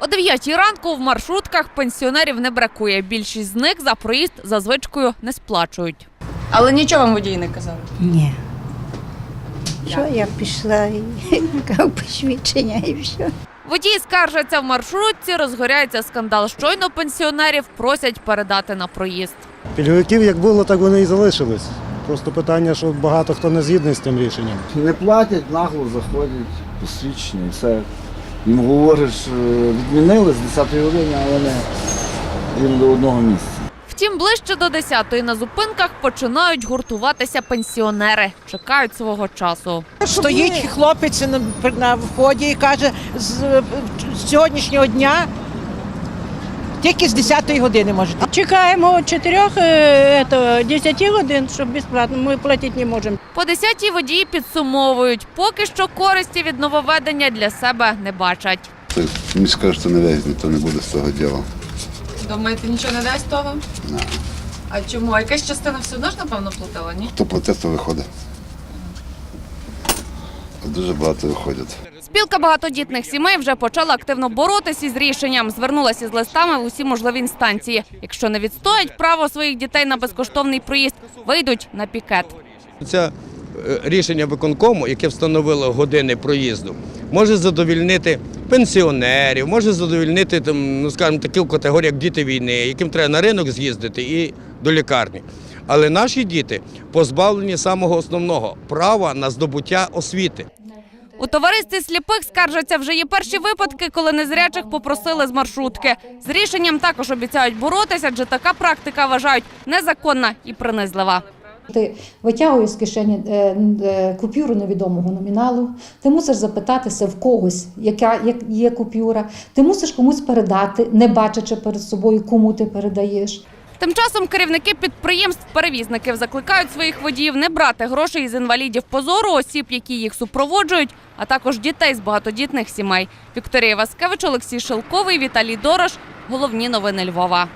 О 9 ранку в маршрутках пенсіонерів не бракує. Більшість з них за проїзд за звичкою не сплачують. Але нічого вам водії не казали. Ні. Що я пішла і яка посвідчення і все. Водії скаржаться в маршрутці, розгоряється скандал. Щойно пенсіонерів просять передати на проїзд. Пільговиків як було, так вони і залишились. Просто питання, що багато хто не згідний з тим рішенням. Не платять, нагло заходять, посвідчення і все. Їм говориш, відмінили з 10 години, але не їм до одного місця. Втім, ближче до 10-ї на зупинках починають гуртуватися пенсіонери. Чекають свого часу. Стоїть хлопець на, вході і каже, з сьогоднішнього дня тільки з 10-ї години можете. Чекаємо 4-10 годин, щоб безплатно. Ми платити не можемо. По 10-й водії підсумовують, поки що користі від нововведення для себе не бачать. Мені скажуть, що не везні, то не буде з того діла. Думаєте, нічого не дасть того? А чому? А якась частина все одно ж, напевно, платила, ні? Хто платить, то виходить. А Дуже багато виходять. Спілка багатодітних сімей вже почала активно боротися із рішенням. Звернулася з листами в усі можливі інстанції. Якщо не відстоять право своїх дітей на безкоштовний проїзд, вийдуть на пікет. Це е, рішення виконкому, яке встановило години проїзду, може задовільнити пенсіонерів, може задовільнити там, ну скажімо, таку категорію, як діти війни, яким треба на ринок з'їздити і до лікарні. Але наші діти позбавлені самого основного права на здобуття освіти. У товаристві сліпих скаржаться вже є перші випадки, коли незрячих попросили з маршрутки. З рішенням також обіцяють боротися, адже така практика вважають незаконна і принизлива. Ти витягуєш з кишені е, е, купюру невідомого номіналу, ти мусиш запитатися в когось, яка як є купюра, ти мусиш комусь передати, не бачачи перед собою, кому ти передаєш. Тим часом керівники підприємств перевізників закликають своїх водіїв не брати грошей з інвалідів позору, осіб, які їх супроводжують, а також дітей з багатодітних сімей. Вікторія Васкевич, Олексій Шелковий, Віталій Дорош. Головні новини Львова.